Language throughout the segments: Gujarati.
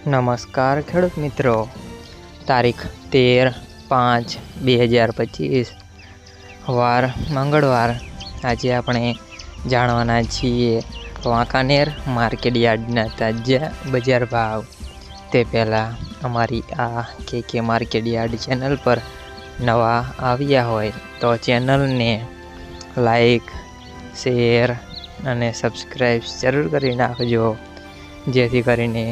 નમસ્કાર ખેડૂત મિત્રો. તારીખ તેર પાંચ બે હજાર પચીસ. વાર મંગળવાર. આજે આપણે જાણવાના છીએ વાંકાનેર માર્કેટ યાર્ડના તાજા બજાર ભાવ. તે પહેલાં અમારી આ કે કે માર્કેટ યાર્ડ ચેનલ પર નવા આવ્યા હોય તો ચેનલને લાઈક, શેર અને સબસ્ક્રાઈબ જરૂર કરી નાખજો. જેથી કરીને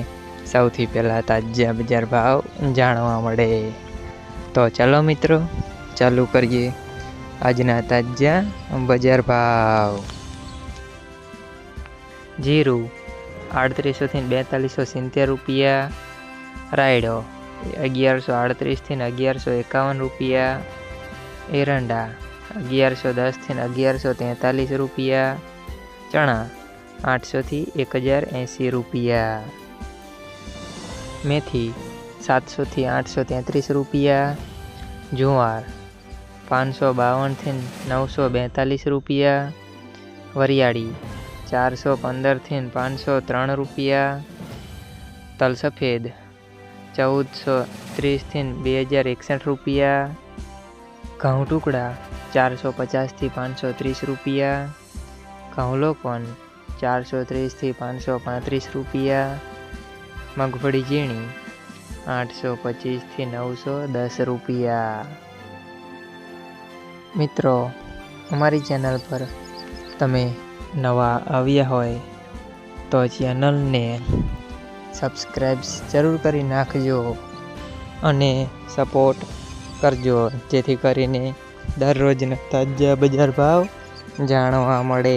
સૌથી પહેલાં તાજા બજાર ભાવ જાણવા મળે. તો ચાલો મિત્રો, ચાલુ કરીએ આજના તાજા બજાર ભાવ. જીરું, આડત્રીસોથી બેતાલીસો સિત્તેર રૂપિયા. રાયડો, અગિયારસો આડત્રીસથી અગિયારસો એકાવન રૂપિયા. એરંડા, અગિયારસો દસથી અગિયારસો તેતાલીસ રૂપિયા. ચણા, આઠસોથી એક હજાર એંસી રૂપિયા. મેથી, સાતસોથી આઠસો તેત્રીસ રૂપિયા. જુવાર પાંચસો બાવનથી નવસો બેતાલીસ રૂપિયા. વરિયાળી ચારસો પંદરથી પાંચસો ત્રણ રૂપિયા. તલસફેદ ચૌદસો ત્રીસથી બે હજાર એકસઠ રૂપિયા. ઘઉં ટુકડા ચારસો પચાસથી પાંચસો ત્રીસ રૂપિયા. ઘઉં લોકોન ચારસો ત્રીસથી પાંચસો પાંત્રીસ રૂપિયા. મગફળી ઝીણી. આઠસો પચીસથી નવસો દસ રૂપિયા. મિત્રો, અમારી ચેનલ પર તમે નવા આવ્યા હોય તો ચેનલને સબસ્ક્રાઈબ જરૂર કરી નાખજો અને સપોર્ટ કરજો, જેથી કરીને દરરોજના તાજા બજાર ભાવ જાણવા મળે.